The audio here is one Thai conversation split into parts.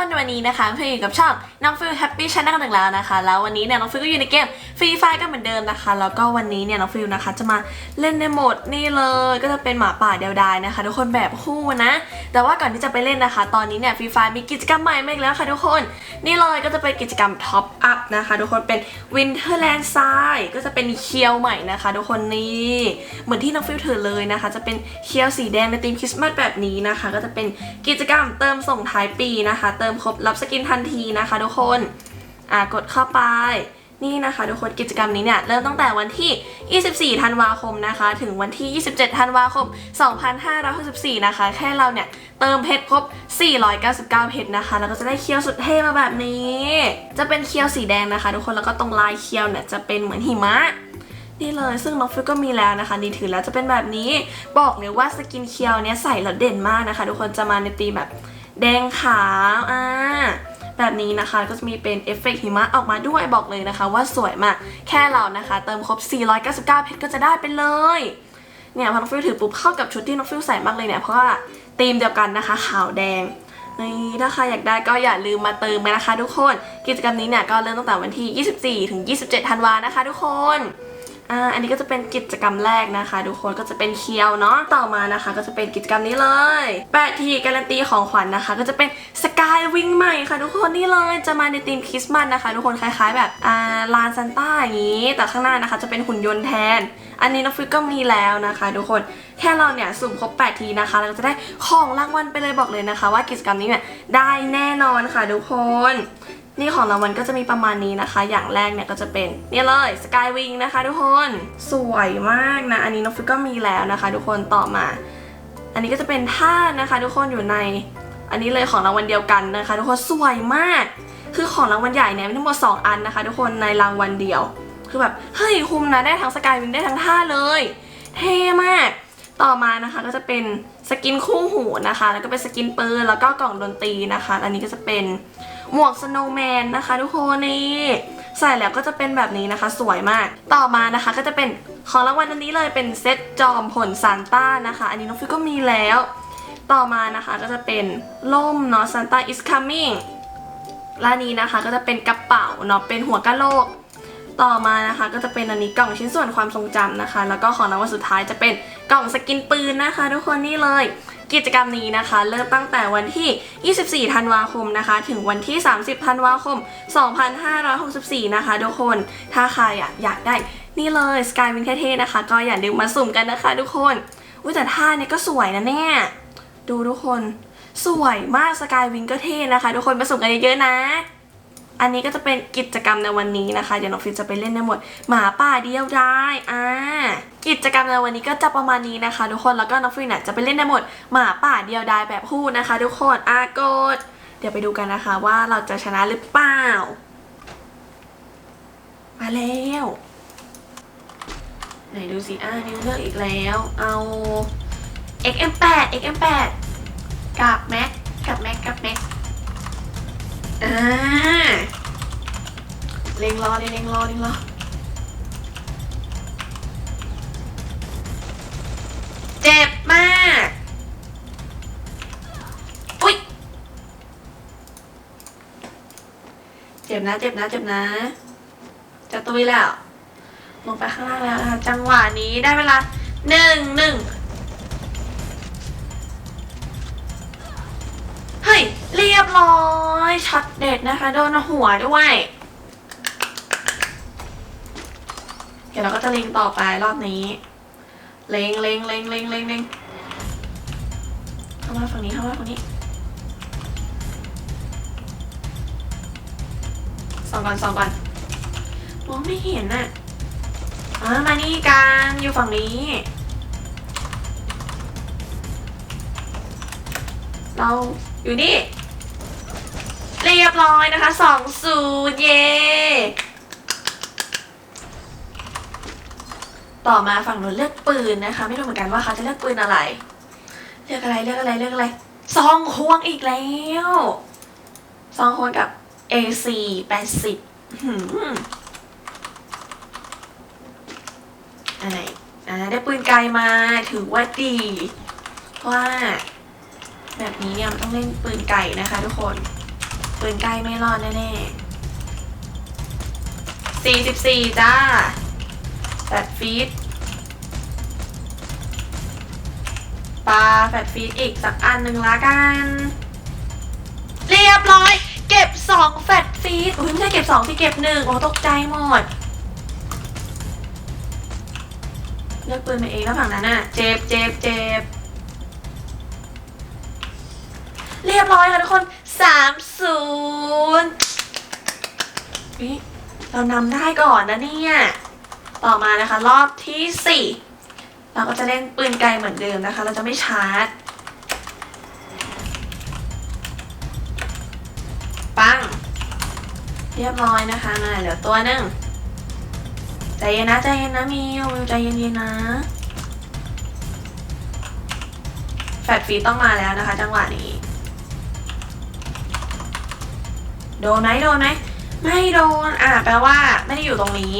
คนวันนี้นะคะเพื่อนอยู่กับช่องน้องฟิลแฮปปี้ชาแนลหนึ่งแล้วนะคะ แล้ววันนี้เนี่ยน้องฟิลก็อยู่ในเกมฟรีไฟกันเหมือนเดิมนะคะ แล้วก็วันนี้เนี่ยน้องฟิลนะคะจะมาเล่นในโหมดนี่เลยก็จะเป็นหมาป่าเดียวดายนะคะ ทุกคนแบบคู่นะ แต่ว่าก่อนที่จะไปเล่นนะคะ ตอนนี้เนี่ยฟรีไฟมีกิจกรรมใหม่มาอีกแล้วค่ะทุกคน นี่เลยก็จะเป็นกิจกรรมท็อปอัพนะคะทุกคนเป็นวินเทอร์แลนด์ทรายก็จะเป็นเคียวใหม่นะคะ ทุกคนนี่เหมือนที่น้องฟิลถือเลยนะคะ จะเป็นเคียวสีแดงในธีมคริสต์มาสแบบนี้นะคะ ก็จะเป็นกิจกรรมเติมส่งท้ายปีนะคะเติมมครบรับสกินทันทีนะคะ ทุกคน อ่ากดเข้าไปนี่นะคะทุกคนกิจกรรมนี้เนี่ยเริ่มตั้งแต่วันที่ 24 ธันวาคมนะคะ ถึงวันที่ 27 ธันวาคม 2564 นะคะ แค่เราเนี่ยเติมเพชรครบ 499 เพชรนะคะ แล้วก็จะได้เคี้ยวสุดเท่มาแบบนี้ จะเป็นเคี้ยวสีแดงนะคะ ทุกคนแล้วก็ตรงลายเคี้ยวเนี่ยจะเป็นเหมือนหิมะนี่เลยซึ่งน้องฟิวก็มีแล้วนะคะนี่ถือแล้วจะเป็นแบบนี้บอกเลยว่าสกินเคียวเนี้ยใส่แล้วเด่นมากนะคะ ทุกคนจะมาในธีมแบบ แดงขาวอ่าแบบนี้นะคะก็จะมีเป็นเอฟเฟกต์หิมะออกมาด้วยบอกเลยนะคะ ว่าสวยมากแค่เรานะคะ เติมครบ 499 เพชรก็จะได้ไปเลยเนี่ยพอน้องฟิวถือปุ๊บเข้ากับชุดที่น้องฟิวใส่มากเลยเนี่ยเพราะว่าธีมเดียวกันนะคะขาวแดงนี่ถ้าใครอยากได้ก็อย่าลืมมาเติมไปนะคะ ทุกคน กิจกรรมนี้เนี่ยก็เริ่มตั้งแต่วันที่ 24 ถึง 27 ธันวานะคะ ทุกคน อ่าอันนี้ก็จะเป็นกิจกรรมแรกนะคะ ทุกคนก็จะเป็นเคียวเนาะต่อมานะคะ ก็จะเป็นกิจกรรมนี้เลยแปดทีการันตีของขวัญนะคะ ก็จะเป็นสกายวิงใหม่ค่ะทุกคนนี่เลยจะมาในธีมคริสต์มาสนะคะ ทุกคนคล้ายๆ แบบอ่าลานซันต้าอย่างนี้ แต่ข้างหน้านะคะ จะเป็นหุ่นยนต์แทน อันนี้น้องฟิกก็มีแล้วนะคะ ทุกคนแค่เราเนี่ยสุ่มครบ 8 ทีนะคะ เราจะได้ของรางวัลไปเลยบอกเลยนะคะ ว่ากิจกรรมนี้เนี่ยได้แน่นอนค่ะทุกคน นี่ของรางวัลก็จะมีประมาณนี้นะคะ อย่างแรกเนี่ยก็จะเป็นนี่เลยสกายวิงนะคะทุกคน สวยมากนะ อันนี้น้องฟิกก็มีแล้วนะคะ ทุกคนต่อมา อันนี้ก็จะเป็นท่านะคะ ทุกคนอยู่ใน อันนี้เลยของรางวัลเดียวกันนะคะ ทุกคนสวยมาก คือของรางวัลใหญ่เนี่ยมีทั้งหมด2 อันนะคะ ทุกคนในรางวัลเดียว คือแบบเฮ้ยคุ้มนะได้ทั้งสกายวิงได้ทั้งท่าเลย เท่มากต่อมานะคะก็จะเป็นสกินคู่หูนะคะ แล้วก็เป็นสกินปืนแล้วก็กล่องดนตรีนะคะ อันนี้ก็จะเป็น หมวกสโนว์แมนนะคะ ทุกคนนี่ใส่แล้วก็จะเป็นแบบนี้นะคะ สวยมาก ต่อมานะคะก็จะเป็นของรางวัลอันนี้เลยเป็นเซตจอมผลซานต้านะคะ อันนี้น้องฟิวก็มีแล้ว ต่อมานะคะก็จะเป็นล่มเนาะ Santa is coming และนนี้นะคะก็จะเป็นกระเป๋าเนาะเป็นหัวกะโหลก ต่อมานะคะก็จะเป็นอันนี้กล่องชิ้นส่วนความทรงจำนะคะ แล้วก็ของรางวัลสุดท้ายจะเป็นกล่องสกินปืนนะคะ ทุกคนนี่เลย กิจกรรมนี้นะคะ เริ่มตั้งแต่วันที่ 24 ธันวาคมนะคะ ถึงวันที่ 30 ธันวาคม 2564 นะคะทุกคน ถ้าใครอยากได้นี่เลยสกายวินเท่ๆนะคะ ก็อย่าลืมมาสุ่มกันนะคะทุกคนอุ้ยแต่ท่าเนี่ยก็สวยนะเนี่ย ดูทุกคน สวยมากสกายวินก็เท่นะคะ ทุกคนมาสุ่มกันเยอะๆนะ อันนี้ก็จะเป็นกิจกรรมในวันนี้นะคะ เดี๋ยวน้องฟินจะไปเล่นในหมดหมาป่าเดียวได้อ่ากิจกรรมในวันนี้ก็จะประมาณนี้นะคะ ทุกคนแล้วก็น้องฟินน่ะจะไปเล่นในหมดหมาป่าเดียวได้แบบคู่นะคะ ทุกคนอากดเดี๋ยวไปดูกันนะคะว่าเราจะชนะหรือเปล่า มาแล้วไหนดูสิอ่านิวเลือกอีกแล้ว เอา XM8 XM8 กับแม็กกับแม็กกับแม็กอ่า อเล็งรอเล็งรอเจ็บมาก อุ๊ยเจ็บนะ เจ็บนะ เจ็บนะ จะตุยแล้ว ลงไปข้างล่างแล้วนะคะ จังหวะนี้ได้เวลาหนึ่งหนึ่งเฮ้ย เรียบร้อย ช็อตเด็ดนะคะ โดนหัวด้วย เดี๋ยวเราก็จะเล็งต่อไปรอบนี้ เล็งเล็งเล็งเล็งเล็งเล็งเข้ามาฝั่งนี้เข้ามาฝั่งนี้สองก่อนสองก่อนมองไม่เห็นน่ะอ่ามานี่กันอยู่ฝั่งนี้ เราอยู่นี่ เรียบร้อยนะคะสองศูนย์เย่ ต่อมาฝั่งนู้นเลือกปืนนะคะ ไม่รู้เหมือนกันว่าเขาจะเลือกปืนอะไร เลือกอะไรเลือกอะไรเลือกอะไรซองควงอีกแล้วซองควงกับ AC 80หืมอะไรอ่าได้ปืนไกลมาถือว่าดีเพราะว่า แบบนี้เนี่ยมันต้องเล่นปืนไก่นะคะทุกคน ปืนไกลไม่รอดแน่ๆสี่สิบสี่จ้า แปดฟีตปลาแปดฟีตอีกสักอันหนึ่งละกัน เรียบร้อย เก็บสองแฟตฟีตอุ้ยไม่ใช่เก็บสองที่เก็บหนึ่งโอ้ตกใจหมดเลือกปืนมาเองแล้วฝั่งนั้นน่ะ เจ็บเจ็บเจ็บเรียบร้อยค่ะทุกคนสามศูนย์เรานำได้ก่อนนะเนี่ย ต่อมานะคะ รอบที่สี่เราก็จะเล่นปืนไกลเหมือนเดิมนะคะ เราจะไม่ชาร์จ ปัง เรียบร้อยนะคะมาเหลือตัวหนึ่งใจเย็นนะใจเย็นนะมิวมิวใจเย็นๆนะแฟดฟีต้องมาแล้วนะคะ จังหวะนี้ โดนไหมโดนไหมไม่โดนอะแปลว่าไม่ได้อยู่ตรงนี้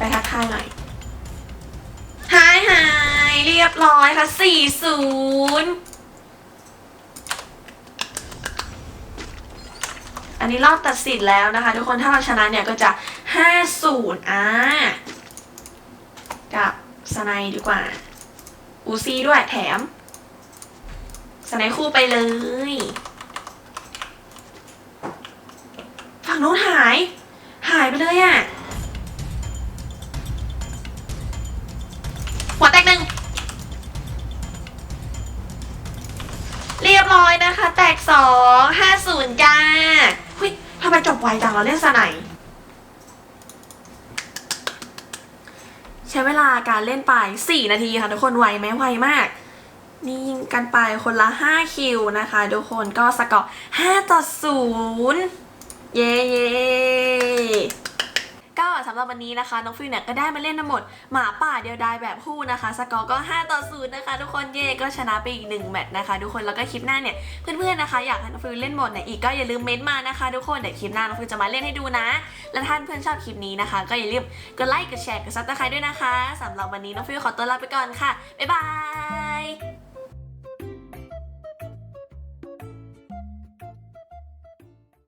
ไปทักทายหน่อยหายหายเรียบร้อยค่ะสี่ศูนย์อันนี้รอบตัดสินแล้วนะคะ ทุกคนถ้าเราชนะเนี่ยก็จะห้าศูนย์อะกับสไนด์ดีกว่า อูซีด้วยแถม สไนด์คู่ไปเลยฝั่งโน้นหาย หายไปเลยอะ่ะ กสองห้าศูนย์จ้าหุ้ยทำไมจบไวจังเราเล่นสไนใช้เวลาการเล่นไป 4 นาทีค่ะทุกคนไวไหมไวมาก นี่ยิงกันไปคนละ 5 คิวนะคะ ทุกคนก็สกอร์5ต่อ0เย้เย้ สำหรับวันนี้นะคะ น้องฟิวเนี่ยก็ได้มาเล่นทั้งหมดหมาป่าเดียวดายแบบคู่นะคะ สกอร์ก็ 5 ต่อ0นะคะ ทุกคนเย่ก็ชนะไปอีก1แมตช์นะคะ ทุกคนแล้วก็คลิปหน้าเนี่ยเพื่อนๆนะคะ อยากให้น้องฟิวเล่นหมดไหนอีกก็อย่าลืมเม้นมานะคะ ทุกคนเดี๋ยวคลิปหน้าน้องฟิวจะมาเล่นให้ดูนะ และถ้านเพื่อนชอบคลิปนี้นะคะ ก็อย่าลืมกดไลค์กดแชร์กดซับสไครต์ด้วยนะคะสำหรับวันนี้น้องฟิวขอตัวลาไปก่อนค่ะบ๊ายบาย